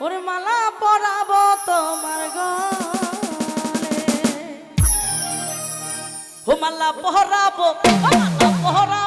ওর মালা পরাব তোমার গলে ও মালা পহরাবো মালা পহরা